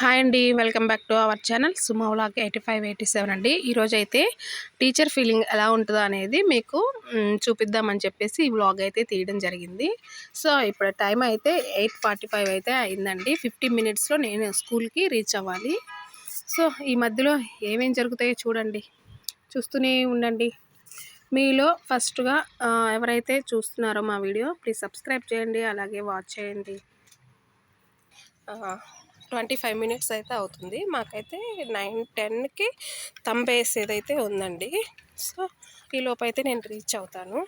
Hi అండి welcome back to our channel Sumo vlog eighty five eighty seven అండి. ఈరోజు అయితే టీచర్ ఫీలింగ్ ఎలా ఉంటుందో అనేది మీకు చూపిద్దామని చెప్పేసి ఈ వ్లాగ్ అయితే తీయడం జరిగింది. సో ఇప్పుడు టైం అయితే ఎయిట్ ఫార్టీ ఫైవ్ అయితే అయిందండి. ఫిఫ్టీ మినిట్స్లో నేను స్కూల్కి రీచ్ అవ్వాలి. సో ఈ మధ్యలో ఏమేం జరుగుతాయో చూడండి. చూస్తూనే ఉండండి. మీలో ఫస్ట్గా ఎవరైతే చూస్తున్నారో మా వీడియో ప్లీజ్ సబ్స్క్రైబ్ చేయండి అలాగే వాచ్ చేయండి. ట్వంటీ ఫైవ్ మినిట్స్ అయితే అవుతుంది. మాకైతే నైన్ టెన్కి తంబేసేదైతే ఉందండి. సో ఈ లోపైతే అయితే నేను రీచ్ అవుతాను.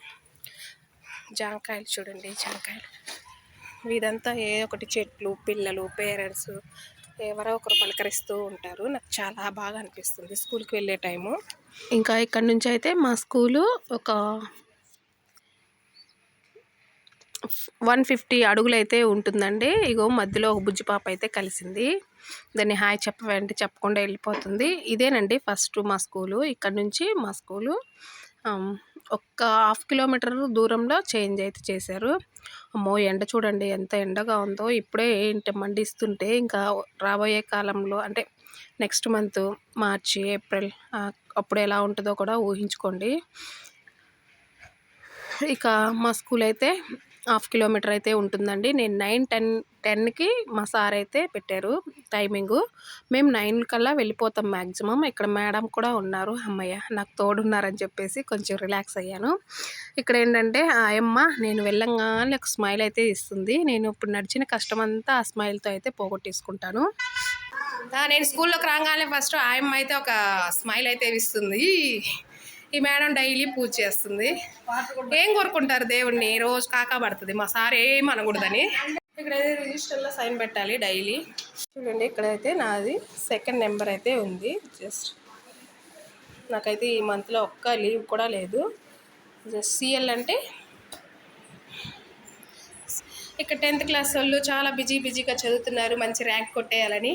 జాంకాయలు చూడండి జాంకాయలు. వీదంతా ఏ ఒకటి చెట్లు పిల్లలు పేరెంట్స్ ఎవరో ఒకరు పలకరిస్తూ ఉంటారు. నాకు చాలా బాగా అనిపిస్తుంది స్కూల్కి వెళ్ళే టైము. ఇంకా ఇక్కడ నుంచి అయితే మా స్కూలు ఒక వన్ ఫిఫ్టీ అడుగులైతే ఉంటుందండి. ఇగో మధ్యలో ఒక బుజ్జి పాప అయితే కలిసింది. దాన్ని హాయ్ చెప్పవంటే చెప్పకుండా వెళ్ళిపోతుంది. ఇదేనండి ఫస్ట్ మా స్కూలు. ఇక్కడ నుంచి మా స్కూలు ఒక్క హాఫ్ కిలోమీటర్ దూరంలో చేంజ్ అయితే చేశారు. అమ్మో ఎండ చూడండి ఎంత ఎండగా ఉందో. ఇప్పుడే ఏంటి మండిస్తుంటే ఇంకా రాబోయే కాలంలో అంటే నెక్స్ట్ మంత్ మార్చి ఏప్రిల్ అప్పుడు ఎలా ఉంటుందో కూడా ఊహించుకోండి. ఇక మా స్కూల్ అయితే హాఫ్ కిలోమీటర్ అయితే ఉంటుందండి. నేను నైన్ టెన్ టెన్కి మా సార్ అయితే పెట్టారు టైమింగు. మేము నైన్ కల్లా వెళ్ళిపోతాం మ్యాక్సిమం ఇక్కడ మేడం కూడా ఉన్నారు. అమ్మయ్య నాకు తోడున్నారని చెప్పేసి కొంచెం రిలాక్స్ అయ్యాను. ఇక్కడ ఏంటంటే ఆ అమ్మ నేను వెళ్ళంగానే ఒక స్మైల్ అయితే ఇస్తుంది. నేను ఇప్పుడు నడిచిన కష్టం అంతా ఆ స్మైల్తో అయితే పోగొట్టేసుకుంటాను. నేను స్కూల్లోకి రాగానే ఫస్ట్ ఆయమ్మ అయితే ఒక స్మైల్ అయితే ఇస్తుంది. ఈ మేడం డైలీ పూజ చేస్తుంది. ఏం కోరుకుంటారు దేవుణ్ణి? రోజు కాకా పడుతుంది. మా సార్ ఏం అనకూడదని. ఇక్కడైతే రిజిస్టర్లో సైన్ పెట్టాలి డైలీ. చూడండి ఇక్కడైతే నాది సెకండ్ నెంబర్ అయితే ఉంది. జస్ట్ నాకైతే ఈ మంత్లో ఒక్క లీవ్ కూడా లేదు. జస్ట్ సిఎల్ అంటే ఇక్కడ టెన్త్ క్లాస్ వాళ్ళు చాలా బిజీ బిజీగా చదువుతున్నారు. మంచి ర్యాంక్ కొట్టేయాలని.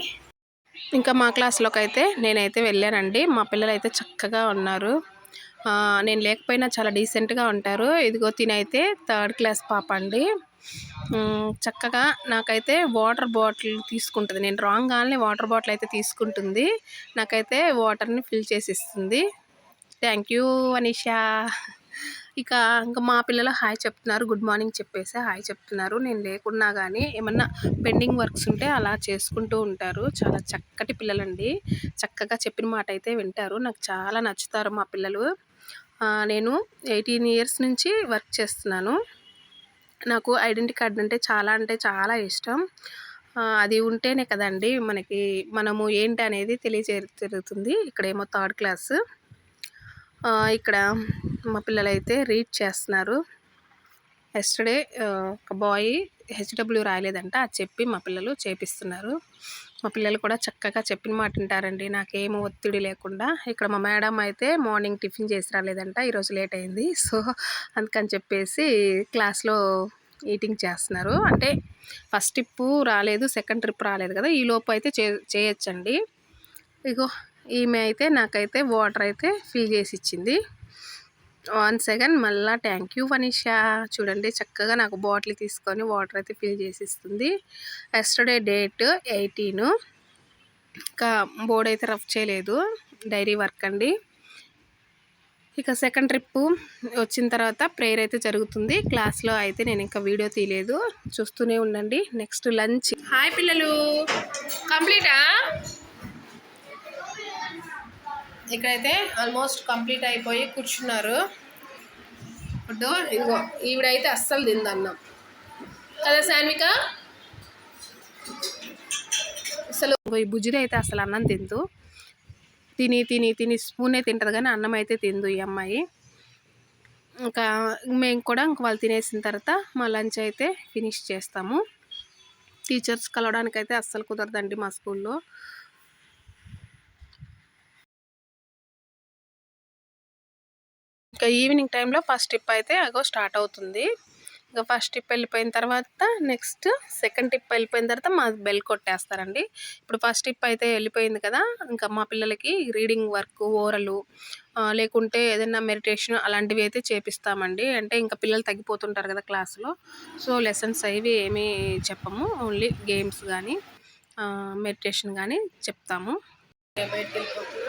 ఇంకా మా క్లాస్లోకి అయితే నేనైతే వెళ్ళానండి. మా పిల్లలు అయితే చక్కగా ఉన్నారు. నేను లేకపోయినా చాలా డీసెంట్గా ఉంటారు. ఇదిగో తినైతే థర్డ్ క్లాస్ పాప అండి. చక్కగా నాకైతే వాటర్ బాటిల్ తీసుకుంటుంది. నేను రాంగ్ కానీ వాటర్ బాటిల్ అయితే తీసుకుంటుంది. నాకైతే వాటర్ని ఫిల్ చేసి ఇస్తుంది థ్యాంక్ యూ అనిషా. ఇక ఇంకా మా పిల్లలు హాయ్ చెప్తున్నారు. గుడ్ మార్నింగ్ చెప్పేసి హాయ్ చెప్తున్నారు. నేను లేకున్నా కానీ ఏమన్నా పెండింగ్ వర్క్స్ ఉంటే అలా చేసుకుంటూ ఉంటారు. చాలా చక్కటి పిల్లలండి. చక్కగా చెప్పిన మాట అయితే వింటారు. నాకు చాలా నచ్చుతారు మా పిల్లలు. నేను ఎయిటీన్ ఇయర్స్ నుంచి వర్క్ చేస్తున్నాను. నాకు ఐడెంటిటీ కార్డ్ అంటే చాలా అంటే చాలా ఇష్టం. అది ఉంటేనే కదండి మనకి మనము ఏంటి అనేది తెలియజేరుగుతుంది ఇక్కడేమో థర్డ్ క్లాస్. ఇక్కడ మా పిల్లలైతే రీడ్ చేస్తున్నారు. ఎస్టర్డే ఒక బాయ్ హెచ్డబ్ల్యూ రాయలేదంట. అది చెప్పి మా పిల్లలు చేపిస్తున్నారు. మా పిల్లలు కూడా చక్కగా చెప్పిన మాట వింటారండి. నాకేం ఒత్తిడి లేకుండా. ఇక్కడ మా మేడం అయితే మార్నింగ్ టిఫిన్ చేసి రాలేదంట. ఈరోజు లేట్ అయింది. సో అందుకని చెప్పేసి క్లాస్లో ఈటింగ్ చేస్తున్నారు. అంటే ఫస్ట్ ట్రిప్ రాలేదు సెకండ్ ట్రిప్ రాలేదు కదా. ఈ లోపు అయితే చే చేయొచ్చండి. ఇగో ఈమె అయితే నాకైతే వాటర్ అయితే ఫిల్ చేసి ఇచ్చింది. వన్ సెకండ్ మళ్ళా థ్యాంక్ యూ వనిషా చూడండి చక్కగా నాకు బాటిల్ తీసుకొని వాటర్ అయితే ఫిల్ చేసి ఇస్తుంది ఎస్టర్డే డేట్ ఎయిటీన్ ఇంకా బోర్డ్ అయితే రఫ్ చేయలేదు. డైరీ వర్క్ అండి. ఇక సెకండ్ ట్రిప్ వచ్చిన తర్వాత ప్రేయర్ అయితే జరుగుతుంది. క్లాస్లో అయితే నేను ఇంకా వీడియో తీయలేదు. చూస్తూనే ఉండండి. నెక్స్ట్ లంచ్ హాయ్ పిల్లలు. కంప్లీటా ఇక్కడైతే ఆల్మోస్ట్ కంప్లీట్ అయిపోయి కూర్చున్నారు. ఇప్పుడు ఇదిగో ఈవిడైతే అస్సలు తిందన్నాం. కదా శాన్విక అసలు ఈ బుజ్జిది అయితే అసలు అన్నం తిందు. తిని తిని తిని స్పూనే తింటుంది కానీ అన్నం అయితే తిందు ఈ అమ్మాయి. ఇంకా మేము కూడా ఇంక వాళ్ళు తినేసిన తర్వాత మా లంచ్ అయితే ఫినిష్ చేస్తాము. టీచర్స్ కలవడానికి అయితే అస్సలు కుదరదండి మా స్కూల్లో. ఇంకా ఈవినింగ్ టైంలో ఫస్ట్ టిప్ అయితే అగో స్టార్ట్ అవుతుంది. ఇంకా ఫస్ట్ టిప్ వెళ్ళిపోయిన తర్వాత నెక్స్ట్ సెకండ్ టిప్ వెళ్ళిపోయిన తర్వాత మా బెల్ కొట్టేస్తారండి. ఇప్పుడు ఫస్ట్ టిప్ అయితే వెళ్ళిపోయింది కదా ఇంకా మా పిల్లలకి రీడింగ్ వర్క్ ఓరలు లేకుంటే ఏదైనా మెడిటేషన్ అలాంటివి అయితే చేపిస్తామండి. అంటే ఇంకా పిల్లలు తగ్గిపోతుంటారు కదా క్లాస్లో. సో లెసన్స్ అవి ఏమీ చెప్పము ఓన్లీ గేమ్స్ కానీ మెడిటేషన్ కానీ చెప్తాము. బయటకు వెళ్ళిపోతుంది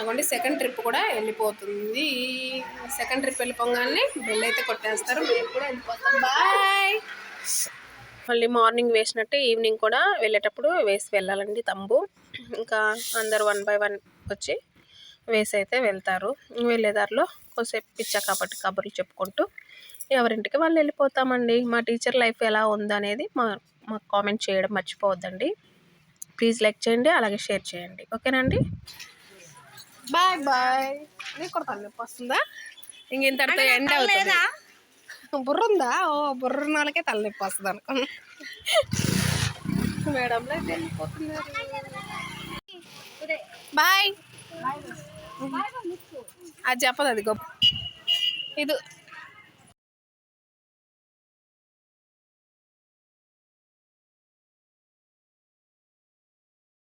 అవ్వండి సెకండ్ ట్రిప్ కూడా వెళ్ళిపోతుంది. సెకండ్ ట్రిప్ వెళ్ళిపోగానే బెల్ అయితే కొట్టేస్తారు. మేము కూడా వెళ్ళిపోతాం. బాయ్ మళ్ళీ మార్నింగ్ వేసినట్టే ఈవినింగ్ కూడా వెళ్ళేటప్పుడు వేసి వెళ్ళాలండి తంబు ఇంకా అందరు వన్ బై వన్ వచ్చి వేసి అయితే వెళ్తారు. వెళ్ళేదారిలో కొద్దిసేపు పిచ్చా కాబట్టి కబుర్లు చెప్పుకుంటూ ఎవరింటికి వాళ్ళు వెళ్ళిపోతామండి. మా టీచర్ లైఫ్ ఎలా ఉందనేది మా మాకు కామెంట్ చేయడం మర్చిపోవద్దండి. ప్లీజ్ లైక్ చేయండి అలాగే షేర్ చేయండి. ఓకేనండి బాయ్ బాయ్. నీకు కూడా తలనొప్పి వస్తుందా? ఇంక ఇంతటితో ఎండ్ అవుతుంది. బుర్ర ఉందా ఓ బుర్ర వాళ్ళకే తలనొప్పి వస్తుంది అనుకున్నా. మేడంలో వెళ్ళిపోతున్నారు. బాయ్. అది చెప్పదు అది గొప్ప. ఇది